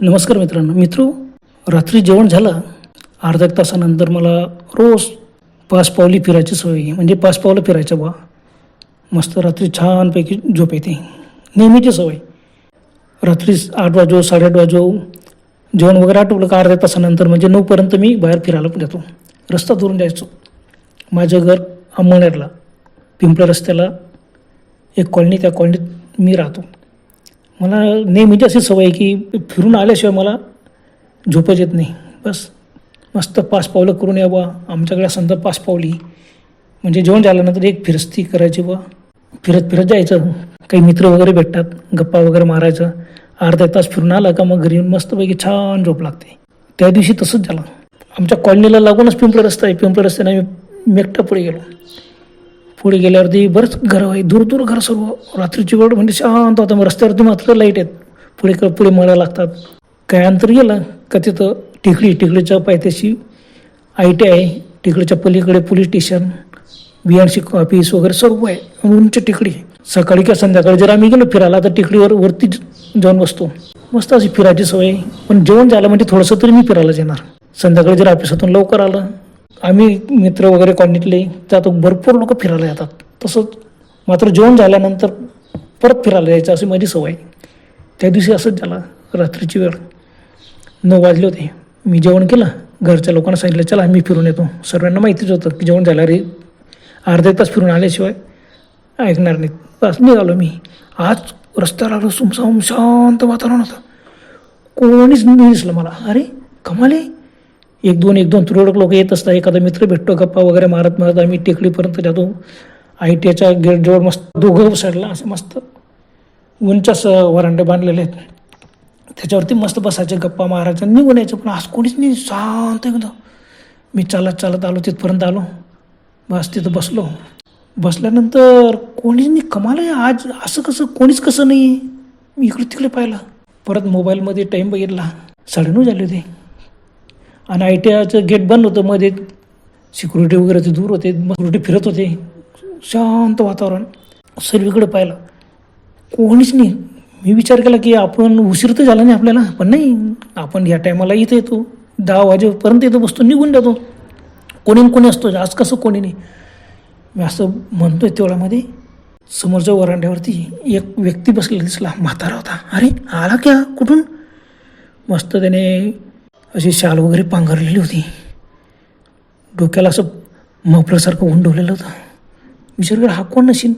नमस्कार मित्रांनो. मित्र रात्री जेवण झालं. अर्धा एक तासानंतर मला रोज पाच पावली फिरायची सवय म्हणजे पाच पावलं फिरायचं बा मस्त रात्री छानपैकी झोप येते. नेहमीची सवय. रात्री आठ वाजो साडेआठ वाजो. जेवण वगैरे आठवलं का अर्ध्या तासानंतर म्हणजे नऊपर्यंत मी बाहेर फिरायला पण जातो. रस्ता दुरून जायचो. माझं घर अंमळनेरला. पिंपळ रस्त्याला एक कॉलनी त्या कॉलनीत मी राहतो. मला नेहमीची अशी सवय आहे की फिरून आल्याशिवाय मला झोपच येत नाही. बस. मस्त पाच पावलं करून या बा आमच्याकडे संत पाच पावली. म्हणजे जेवण झाल्यानंतर एक फिरस्ती करायची बा फिरत फिरत जायचं. काही मित्र वगैरे भेटतात. गप्पा वगैरे मारायचं. अर्धा तास फिरून आला का मग घरी येऊन मस्तपैकी छान झोप लागते. त्या दिवशी तसंच झालं. आमच्या कॉलनीला लागूनच पिंपळ रस्ता आहे. पिंपळ रस्त्याने आम्ही मेकटा पुढे गेलो. पुढे गेल्यावरती बरंच घरं आहे. दूर दूर घर सर्व. रात्रीची वेळ म्हणजे शांत होता मग रस्त्यावरती मात्र लाइट आहेत. पुढे पुढे मळ्या लागतात. काय अंतर गेलं का तिथं टिकडी टिकडीच्या पायथ्याशी आय टी आहे. टिकडीच्या पलीकडे police station B N C office वगैरे सर्व आहे. उंच टिकडी. सकाळी किंवा संध्याकाळी जर आम्ही गेलो फिरायला तर टिकडीवर वरती जाऊन बसतो. मस्त अशी फिरायची सवय पण जेवण झालं म्हणजे थोडंसं तरी मी फिरायला येणार संध्याकाळी जर ऑफिसातून लवकर आलं आम्ही मित्र वगैरे कॉलनीतले त्यात भरपूर लोक फिरायला येतात. तसंच मात्र जेवण झाल्यानंतर परत फिरायला यायचं अशी माझी सवय. त्या दिवशी असंच झालं रात्रीची वेळ. नऊ वाजले होते. मी जेवण केलं. घरच्या लोकांना सांगितलं चला मी फिरून येतो. सर्वांना माहितीच होतं की जेवण झालं रे अर्धा तास फिरून आल्याशिवाय ऐकणार नाही तास निघालो मी. आज रस्त्यावर आलो सुमसाम शांत वातावरण होतं. कोणीच नाही दिसलं मला. अरे कमाले एक दोन एक दोन तुरळक लोक येत असतात. एखादा मित्र भेटतो गप्पा वगैरे मारत मारत आम्ही टेकडीपर्यंत जातो. आय टी आयच्या गेटजवळ मस्त दोघं साईडला असं मस्त उंच असं वरांडे बांधलेले आहेत. त्याच्यावरती मस्त बसायचे गप्पा मारायच्या निघून यायचं. पण आज कोणीच नाही शांत एकदम. मी चालत चालत आलो तिथपर्यंत आलो. बस तिथं बसलो. बसल्यानंतर कोणीच नाही कमाल आहे. आज असं कसं कोणीच कसं नाही. मी इकडे तिकडे पाहिलं. परत मोबाईलमध्ये टाईम बघितला. साडेनऊ झाले होते. आणि आय टी आयचं गेट बंद होतं मध्ये सिक्युरिटी वगैरे ते दूर होते सिक्युरिटी फिरत होते. शांत वातावरण. सर्वीकडे पाहिलं. कोणीच नाही. मी विचार केला की आपण उशीर तर झाला नाही आपल्याला पण नाही. आपण या टायमाला इथे येतो. दहा वाजेपर्यंत येतो बसतो निघून जातो. कोणी कोणी असतो. आज कसं कोणी नाही. मी असं म्हणतोय तेवढ्यामध्ये समोरच्या वरांड्यावरती एक व्यक्ती बसलेला दिसला. म्हातारा होता. अरे आला क्या? कुठून? मस्त त्याने अशी शाल वगैरे पांघरलेली होती. डोक्याला असं मफलरसारखं उंडवलेलं होतं. विचार हा कोण नशीन?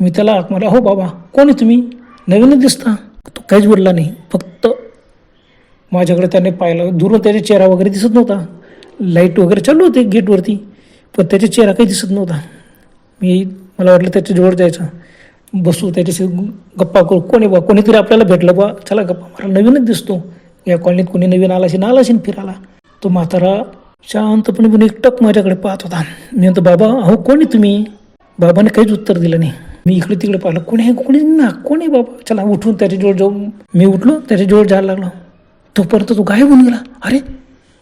मी त्याला हाक मारला हो बाबा कोण आहे तुम्ही? नवीनच दिसता. तो काहीच बोलला नाही. फक्त माझ्याकडे त्याने पाहिलं दुरून त्याचा चेहरा वगैरे दिसत नव्हता. लाइट वगैरे चालू होते गेटवरती पण त्याचा चेहरा काही दिसत नव्हता. मी मला वाटलं त्याच्याजवळ जायचं. बसू त्याच्याशी गप्पा करू. कोणी बा? कोणीतरी आपल्याला भेटलं बा? चला गप्पा मारा. नवीनच दिसतो. या कॉलनीत कोणी नवीन आला असेल आला असेल फिरायला. तो म्हातारा शांतपणे पण एकटक माझ्याकडे पाहत होता. मी म्हणतो बाबा अहो कोणी तुम्ही? बाबाने काहीच उत्तर दिलं नाही. मी इकडे तिकडे पाहिलं कोणी आहे कोणी ना कोणी बाबा? चला उठून त्याच्याजवळ जाऊन मी उठलो त्याच्याजवळ जायला लागलो. तोपर्यंत तो गायब होऊन गेला. अरे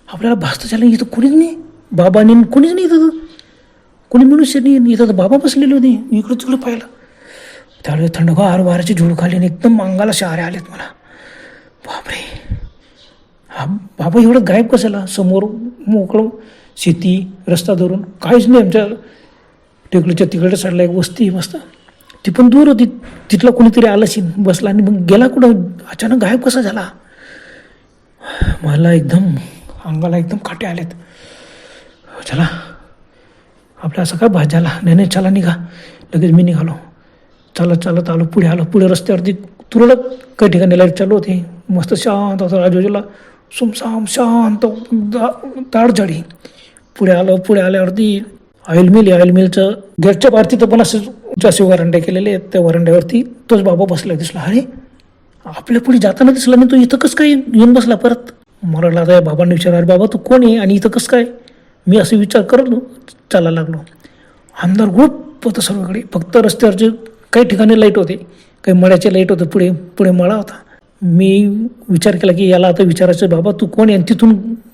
आपल्याला भासतं झालं इथं कोणीच नाही. बाबाने कोणीच नाही इथं. कोणी मनुष्य नाही इथं तर बाबा बसलेले होते. मी इकडे तिकडे पाहिलं. त्यावेळेस थंडगार वाऱ्याची झुळूक आली आणि एकदम अंगाला शहारे आलेत मला. बापरे. हा बाबा एवढं गायब कशाला? समोर मोकळं शेती रस्ता धरून काहीच नाही आमच्या टेकडीच्या तिकडच्या साईडला एक वस्ती मस्त. ती पण दूर होती. तिथला कोणीतरी आलं असेल बसला आणि मग गेला कुठं? अचानक गायब कसा झाला? मला एकदम अंगाला एकदम काटे आलेत. चला आपल्या असं काय भात झाला नाही नाही चला निघा. लगेच मी निघालो. चालत चालत आलो. पुढे आलो. पुढे रस्त्यावरती तुरळक काही ठिकाणी लाइट चालू होती. मस्त शांत होता आजूबाजूला सुमसाम शांत ताडझडी पुढे आलं पुढे आल्यावरती ऑइल मिल आहे ऑइल मिलचं गेटच्या बाहेर तिथं पण असं जास्त वरांडे केलेले आहेत. त्या वरांड्यावरती तोच बाबा बसला दिसला. अरे आपल्या पुढे जाताना दिसला नाही तो इथं कसं काय येऊन बसला परत? मला लागला बाबांनी विचारला अरे बाबा तू कोण आहे आणि इथं कसं काय? मी असं विचार करत चालायला लागलो. आमदार गुप होतं सर्वकडे. फक्त रस्त्यावरचे काही ठिकाणी लाइट होते काही मळ्याचे लाइट होते पुढे पुढे मळा होता. मी विचार केला की याला आता विचारायचं बाबा तू कोण आहे? आणि तिथून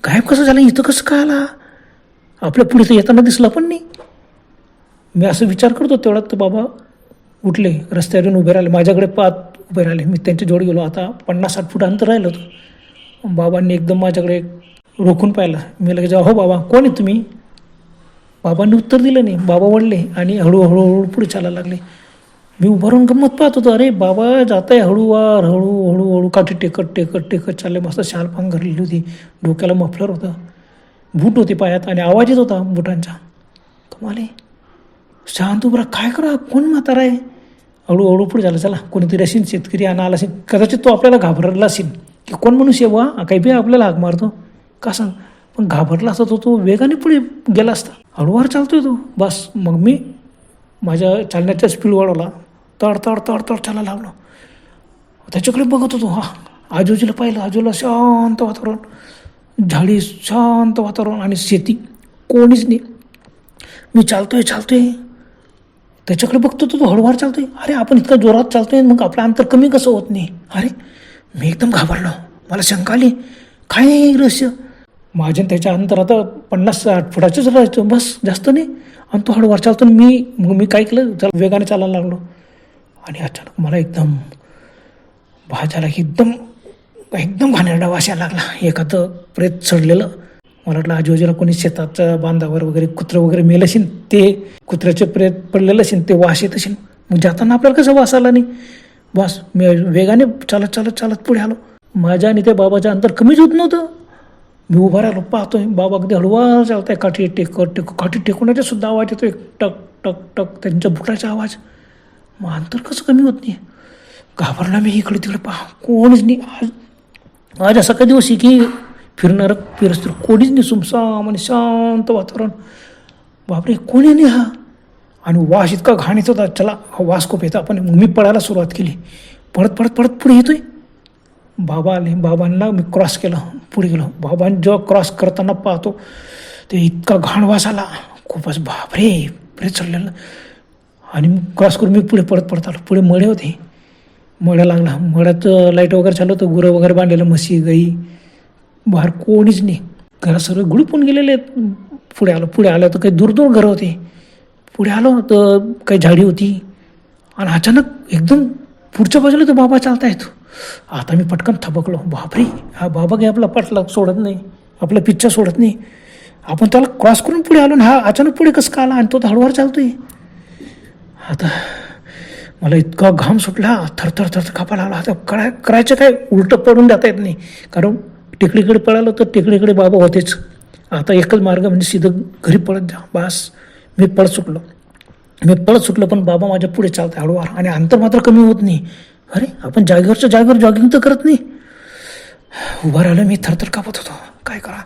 गायब कसं झालं? इथं कसं काय आला? आपल्या पुढे तर येताना दिसला पण नाही. मी असं विचार करतो तेवढ्यात तर बाबा उठले रस्त्यावरून उभे राहिले. माझ्याकडे पाहत उभे राहिले. मी त्यांच्या जोड गेलो. आता पन्नास साठ फूट अंतर राहिलं होतं. बाबांनी एकदम माझ्याकडे रोखून पाहिलं. मी लगेच हो बाबा कोण आहे तुम्ही? बाबांनी उत्तर दिलं नाही. बाबा वळले आणि हळूहळू हळू पुढे चालायला लागले. मी उभारून राहून गंमत पाहत होतो अरे बाबा जात आहे हळूवार हळू हळूहळू काठी टेकत टेकत टेकत चालले मस्त शाल पांघरलेली होती. डोक्याला मफलर होतं. बूट होते पायात आणि आवाज येत होता बुटांचा. कमाले शांत उभा काय करा? कोण म्हातारा आहे? हळूहळू पुढे झालं चला कोणीतरी असेल शेतकरी आणा आला असेल. कदाचित तो आपल्याला घाबरला असेल. की कोण मनुष्य शेवा काही बी आपल्याला हाक मारतो. का सांग? पण घाबरला असता तो तो वेगाने पुढे गेला असता. हळूवार चालतोय तो. बस मग मी माझ्या चालण्याचा स्पीड वाढवला. तड तड तड तड चालायला लागलो त्याच्याकडे बघत होतो हा. आजूजीला पाहिलं आजूला शांत वातावरण. झाडी शांत वातावरण आणि शेती कोणीच नाही. मी चालतोय चालतोय. त्याच्याकडे बघतो तो हळूवार चालतोय. अरे आपण इतका जोरात चालतोय मग आपलं अंतर कमी कसं होत नाही? अरे मी एकदम घाबरलो. मला शंका आली. काय रहस्य? माझ्या त्याच्या अंतर आता पन्नास साठ फुटाचंच राहायचं बस जास्त नाही. आणि तो हळूवार चालतो मी मग मी काय केलं? त्याला वेगाने चालायला लागलो. आणि अचानक मला एकदम भाज्याला एकदम एकदम घाणेरडा वास यायला लागला. एखादं प्रेत चढलेलं. मला वाटलं आजूबाजूला कोणी शेताच्या बांधावर वगैरे कुत्रं वगैरे मेलं असेल ते कुत्र्याचे प्रेत पडलेलं असेल ते वास येत असेल मग जाताना आपल्याला कसं वास आला नाही? वास मी वेगाने चालत चालत चालत पुढे आलो. माझ्या आणि त्या बाबाच्या अंतर कमीच होत नव्हतं. मी उभा राहिलो पाहतोय बाबा अगदी हळूवार आहे काठी टेकत टेक काठी टेकवण्याचा सुद्धा आवाज येतोय. टक टक टक त्यांच्या बुटाचा आवाज. मग अंतर कसं कमी होत नाही? घाबरला मी इकडे तिकडे पहा. कोणीच नाही. आज आज असा काही दिवस आहे की फिरणारं फिरस्तर कोणीच नाही. सुमसाम आणि शांत वातावरण. बापरे कोणी नाही हा? आणि वास इतका घाण येत होता. चला हा वास खूप येतो. आपण मग मी पळायला सुरुवात केली. पळत पळत पळत पुढे येतोय? बाबा आले बाबांना मी क्रॉस केलं. पुढे गेलो. बाबांनी जेव्हा क्रॉस करताना पाहतो ते इतका घाण वास आला. खूपच बापरे पुढे चढलेलं आणि क्रॉस करून मी पुढे पडत पडत आलो. पुढे मळे होते. मळ्या लागला. मळ्यात लाइट वगैरे चालू होतं. गुरं वगैरे बांधलेलं म्हशी गाई. बाहेर कोणीच नाही. घरात सर्व गुडपून गेलेले आहेत. पुढे आलो. पुढे आलं तर काही दूर दूर घरं होते. पुढे आलो तर काही झाडी होती. आणि अचानक एकदम पुढच्या बाजूला तो बाबा चालता येतो. आता मी पटकन थबकलो. बापरे! हा बाबा काही आपला पटला सोडत नाही. आपला पिच्छा सोडत नाही. आपण त्याला क्रॉस करून पुढे आलो ना हा अचानक पुढे कसं का आला? आणि तो तर चालतोय. आता मला इतका घाम सुटला थरथर थरथर कापा लागला. आता करा करायचं काय? उलटं पडून जाता येत नाही. कारण टेकडीकडे पळालं तर टेकडीकडे बाबा होतेच. आता एकच मार्ग म्हणजे सीधं घरी पळत जा. बास मी पळत सुटलो. मी पळत सुटलो पण बाबा माझ्या पुढे चालतं हळूवार. आणि अंतर मात्र कमी होत नाही. अरे आपण जागेवरच्या जागेवर जॉगिंग तर करत नाही. उभा राहिलं मी थरथर कापत होतो. काय करा?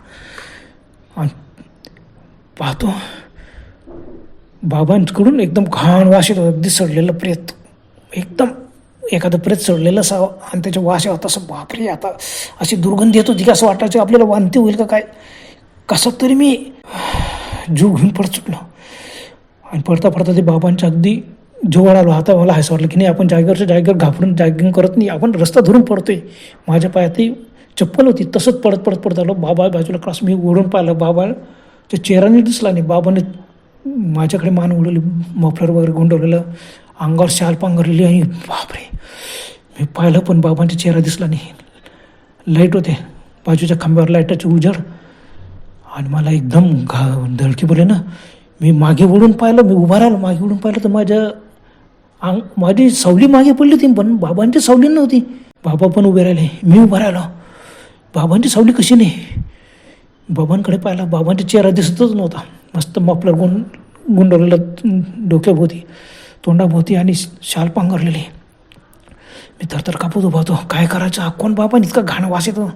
आणि पाहतो. बाबांकडून एकदम घाण वास येत होता अगदी सडलेलं प्रेत एकदम एखादं प्रेत सडलेलं असावं आणि त्याच्या वास येत असं बापरे आता अशी दुर्गंधी येत होती की असं वाटायचं आपल्याला वांती होईल का काय? कसं तरी मी जीव घेऊन पडत सुटलो आणि पडता पडता ते बाबांच्या अगदी जवळ आलो. आता मला असं वाटलं की नाही आपण जागेवरच्या जागेवर घाबरून जागिंग करत नाही आपण रस्ता धरून पडतोय. माझ्या पायातही चप्पल होती तसंच पडत पडत पडत आलो. बाबा बाजूला क्रॉस मी ओढून पाहिलं. बाबाच्या चेहराने दिसला नाही. बाबाने माझ्याकडे मान उडवली मफलर वगैरे गुंडवलेलं अंगावर शाल पांघरलेली आणि बापरे. मी पाहिलं पण बाबांचा चेहरा दिसला नाही. लाइट होते. बाजूच्या खांब्यावर लाईटाचे उजड. आणि मला एकदम घा धडकी बोले ना मी मागे वळून पाहिलं मी उभा राहिलो. मागे वळून पाहिलं तर माझ्या अंग माझी सावली मागे पडली होती पण बाबांची सावली नव्हती. बाबा पण उभे राहिले. मी उभा राहिलो. बाबांची सावली कशी नाही? बाबांकडे पाहिला बाबांचा चेहरा दिसतच नव्हता. मस्त मफलर गुंड गुंडवलेलं डोक्याभोवती तोंडाभोवती आणि शाल पांघरलेली. मी थरथर कापत उभा होतो. काय करायचं? कोण बाबा इतका घाण वास येतो?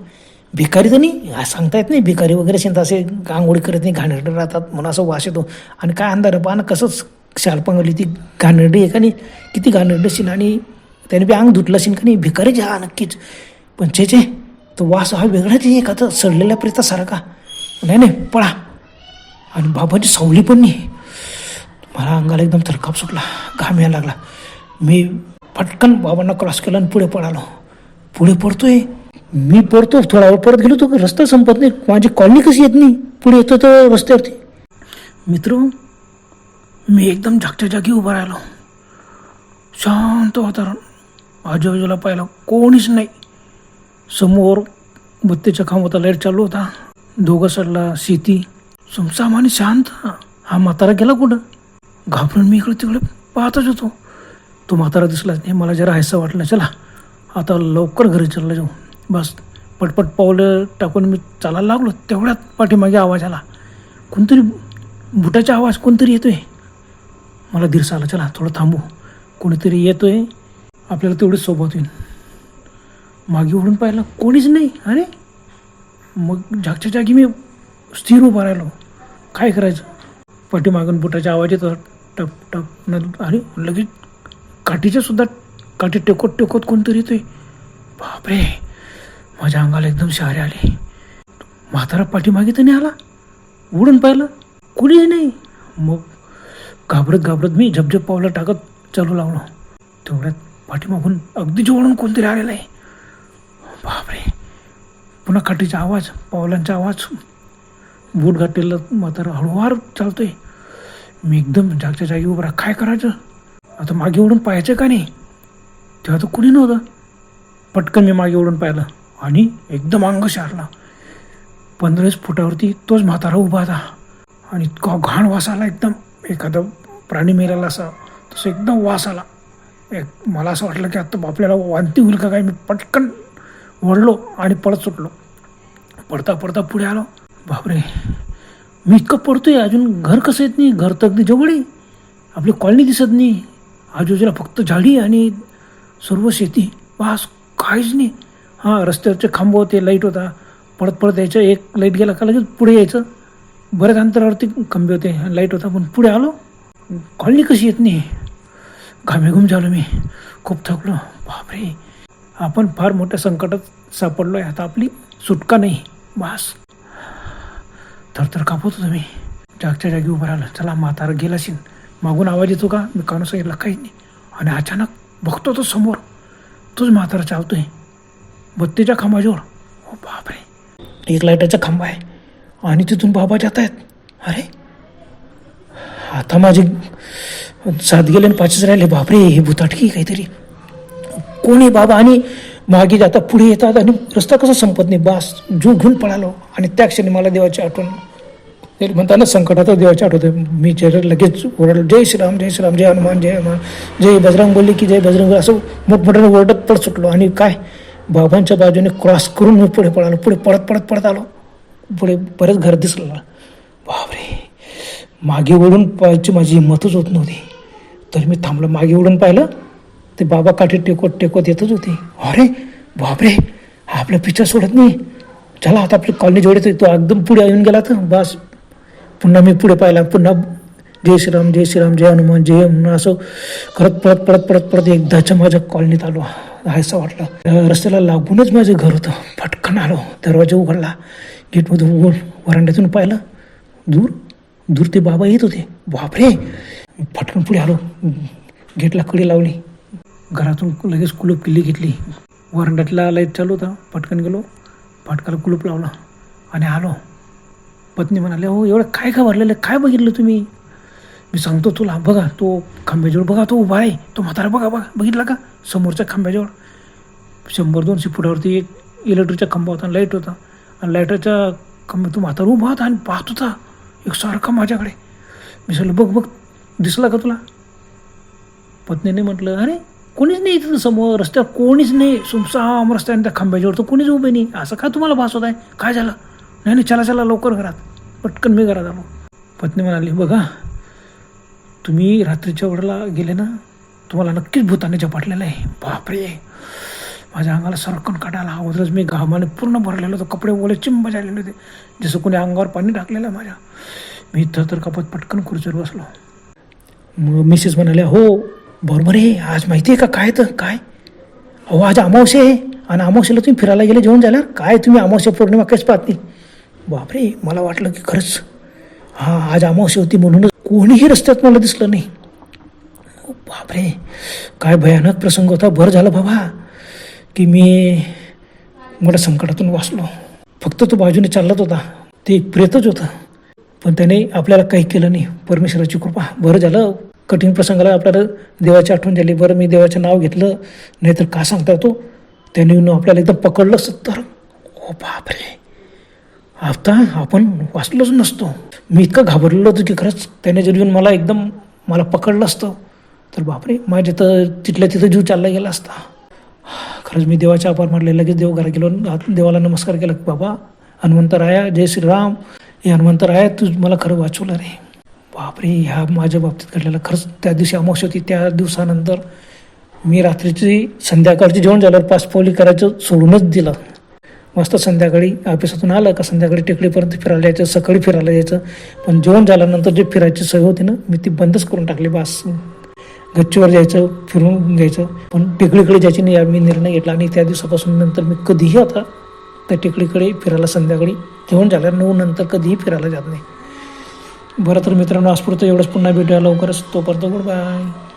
भिकारी तर नाही सांगता येत नाही. भिकारी वगैरे असे असे गांगोळी करत नाही घाणेरडे राहतात. म्हणून असं वास येतो. आणि काय अंधार आहे कसंच शाल पांघरली. ती घाणेरडी आहे का नाही? किती घाणेरडी असेल आणि त्याने बी अंग धुतलं असेल का नाही? भिकारीच हा नक्कीच. पण चे तो वास हा वेगळाच आहे. का तर सडलेल्या प्रेतासारखा. नाही नाही पळा. आणि बाबाची सावली पण नाही. मला अंगाला एकदम थरकाप सुटला. घाम यायला लागला. मी पटकन बाबांना क्रॉस केला आणि पुढे पळालो. पुढे पडतोय? मी पडतो. थोडा वेळ परत गेलो तो रस्ता संपत नाही. माझी कॉलनी कशी येत नाही? पुढे येतो तर रस्त्यावरती. मित्र मी एकदम जागच्या जागी उभा राहिलो. शांत वातावरण. आजूबाजूला पाहिलं कोणीच नाही. समोर बत्तीच्या खांबाचा लाइट चालू होता. दोघं सरला शेती सुमसाम आणि शांत. हा म्हातारा गेला कुठं? घाबरून मी इकडे तिकडे पाहतच होतो. तो म्हातारा दिसलाच नाही मला जरा हायसा वाटलं. चला आता लवकर घरी चालला जाऊ. बस पटपट पावलं टाकून मी चालायला लागलो. तेवढ्यात पाठीमागे आवाज आला. कोणतरी बुटाचा आवाज कोणतरी येतोय? मला धीरसा आला. चला थोडं थांबू. कोणीतरी येतोय? आपल्याला तेवढी सोबत होईल. मागे उडून पाहिलं कोणीच नाही. अरे मग जागच्या जागी मी स्थिर उभा राहिलो. काय करायचं? पाठीमागून बुटाच्या आवाज येतो टप टप न आणि लगेच काठीच्या सुद्धा काठी टेकत टेकत कोणतरी येतोय. बापरे माझ्या अंगाला एकदम शहारे आले. म्हातारा पाठीमागे तर नाही आला? उडून पाहिलं? कुणीच नाही. मग घाबरत घाबरत मी झपझप पावलं टाकत चालू लागलो तेवढ्यात पाठीमागून अगदी जवळून कोणतरी आलेलं आहे. बापरे. पुन्हा काठीचा आवाज पावलांचा आवाज. बूट घातलेलं म्हातारा हळूवार चालतोय. मी एकदम जागच्या जागी उभा राहा. काय करायचं? आता मागे ओढून पाहायचं का नाही? तेव्हा तर कुणी नव्हतं. पटकन मी मागे ओढून पाहिलं आणि एकदम अंग शारला. पंधराच फुटावरती तोच म्हातारा उभा होता. आणि इतका घाण वास आला एकदम. एखादा प्राणी मेलेला असा तसं एकदम वास आला. एक मला असं वाटलं की आत्ता आपल्याला वांती होईल का काय? मी पटकन वळलो आणि पळत सुटलो. पडता पडता पुढे आलो. बापरे. मी इतकं पडतोय अजून घर कसं येत नाही? घर तर जवळी आपली कॉलनी दिसत नाही. आजूबाजूला फक्त झाडी आणि सर्व शेती. वास काहीच नाही. हां रस्त्यावरचे खांब होते लाइट होता. पडत पडत यायचं एक लाइट गेला का लगेच पुढे यायचं. बऱ्याच अंतरावरती खंबे होते लाइट होता पण पुढे आलो. कॉलनी कशी येत नाही? घामेघूम झालो मी. खूप थकलो. बापरे. आपण फार मोठ्या संकटात सापडलो आहे आता आपली सुटका नाही. बास. तर कापत होतो मी. जागच्या जागी उभं राहिलं. चला म्हातारा गेला मागून आवाज येतो का? मी कानू सांगितलं काही नाही. आणि अचानक बघतो तो समोर. तोच म्हातारा चालतोय. बत्तीच्या खांबाजवळ. हो बापरे. एक लाईटाचा खांबा आहे. आणि तिथून बाबा जात आहेत. अरे. आता माझे सात गेले आणि पाचच राहिले. बापरे हे भुताटकी काहीतरी. कोणी बाबा? आणि मागे जाता पुढे येतात आणि रस्ता कसा संपत नाही. बास जू घेऊन पळालो आणि त्या क्षणी मला देवाची आठवण ते म्हणताना संकटात देवाची आठवते मी जर लगेच ओरडलो जय श्रीराम जय श्रीराम जय हनुमान जय हनुमान जय बजरंग बोलली की जय बजरंग. असं मोठमोठ्याने ओरडत पडत सुटलो आणि काय? बाबांच्या बाजूने क्रॉस करून मी पुढे पळालो. पुढे पळत पळत पळत आलो. पुढे बरेच घर दिसलं बापरे! मागे ओढून पाहायची माझी हिंमतच होत नव्हती. तर मी थांबलो. मागे ओढून पाहिलं ते बाबा काठी टेकवत टेकवत येतच होते. अरे बापरे आपलं आपला सोडत नाही. चला आता आपली कॉलनी जेवढे तो एकदम पुढे येऊन गेला तर बस. पुन्हा मी पुढे पाहिला. पुन्हा जय श्रीराम जय श्रीराम जय हनुमान जय हनुमान. असं करत परत परत परत परत एकदाच्या माझ्या कॉलनीत आलो. असं वाटलं. रस्त्याला लागूनच माझं घर होतं. पटकन आलो. दरवाजा उघडला. गेटमधून उघड वरांड्यातून पाहिलं. दूर दूर ते बाबा येत होते. बापरे! पटकन पुढे आलो. गेटला कडी लावली. घरातून लगेच कुलूप किल्ली घेतली. वरंड्यातला लाइट चालू होता. पटकन गेलो. फाटकाला कुलूप लावला. आणि आलो. पत्नी म्हणाले हो एवढं काय घाबरलेलं? भरलेलं आहे? काय बघितलं तुम्ही? मी सांगतो तुला बघा तो खांब्याजवळ बघा तो उभा आहे. तो म्हातारा बघा बघा बघितला का? समोरच्या खांब्याजवळ. शंभर दोनशे फुटावरती एक इलेक्ट्रिकचा खांबा होता लाइट होता. आणि लाईटाच्या खांब्या तो म्हातारा उभा होता आणि पाहत होता. एक सारखा माझ्याकडे. मी सांगलं बघ बघ दिसला का तुला? पत्नीने म्हटलं अरे कोणीच नाही इथं समोर रस्त्यावर कोणीच नाही. सुमसाम रस्त्याने त्या खांब्याच्यावर तर कोणीच उभे नाही. असं काय तुम्हाला भास होत आहे? काय झालं? नाही नाही चला चला लवकर घरात. पटकन मी घरात आलो. पत्नी म्हणाली बघा तुम्ही रात्रीच्या वेळेला गेले ना तुम्हाला नक्कीच भूताने झपाटलेलं आहे. बापरे! माझ्या अंगाला सरकन काढायला अगोदरच मी घामाने पूर्ण भरलेलो होतो. कपडे ओले चिंब झालेले होते. जसं कोणी अंगावर पाणी टाकलेलं आहे माझ्या. मी इथं तर कापत पटकन खुर्चीवर बसलो. मग मिसेस म्हणाल्या हो बरोबर आहे आज माहिती आहे का काय तर? काय? अहो आज अमावस्या आहे आणि अमावस्याला तुम्ही फिरायला गेले जेवण झाल्यावर काय तुम्ही अमावस्या पौर्णिमा कशी पाहते बापरे मला वाटलं की खरंच हां आज अमावस्या होती म्हणूनच कोणीही रस्त्यात मला दिसलं नाही. बापरे काय भयानक प्रसंग होता. बरं झालं बाबा की मी मोठ्या संकटातून वाचलो. फक्त तो बाजूने चालत होता. ते एक प्रेतच होता. पण त्याने आपल्याला काही केलं नाही. परमेश्वराची कृपा. बरं झालं कठीण प्रसंगाला आपल्याला देवाची आठवण झाली. बरं मी देवाचं नाव घेतलं. नाहीतर का सांगता तो त्याने येऊन आपल्याला एकदम पकडलं असतं तर ओ बापरे. आता आपण वाचलोच नसतो. मी इतकं घाबरलेलो होतो की खरंच त्याने जर येऊन मला एकदम मला पकडलं असतं तर बापरे माझ्या तर तिथल्या तिथं जीव चालला गेला असता. खरंच मी देवाच्या आभार मानले लगेच देव घरा गेलो देवाला नमस्कार केला की बाबा हनुमंतराया जय श्रीराम. हे हनुमंतराया तू मला खरं वाचवलं रे. बापरे ह्या माझ्या बाबतीत घडलेला खरंच त्या दिवशी अमावस्या होती. त्या दिवसानंतर मी रात्रीची संध्याकाळची जेवण झाल्यावर पाच पावली करायचं सोडूनच दिलं. मस्त संध्याकाळी ऑफिसातून आलं का संध्याकाळी टेकडीपर्यंत फिरायला यायचं सकाळी फिरायला यायचं. पण जेवण झाल्यानंतर जे फिरायची सवय होती ना मी ती बंदच करून टाकली बास. गच्चीवर जायचं फिरून घ्यायचं. पण टेकडीकडे जायची नाही मी निर्णय घेतला आणि त्या दिवसापासून नंतर मी कधीही आता त्या टेकडीकडे फिरायला संध्याकाळी जेवण झाल्यावर नऊ नंतर कधीही फिरायला जात नाही. बरं तर मित्रांनो आजपुरतं एवढंच. पुन्हा भेटूया लवकरच. तोपर्यंत गुड बाय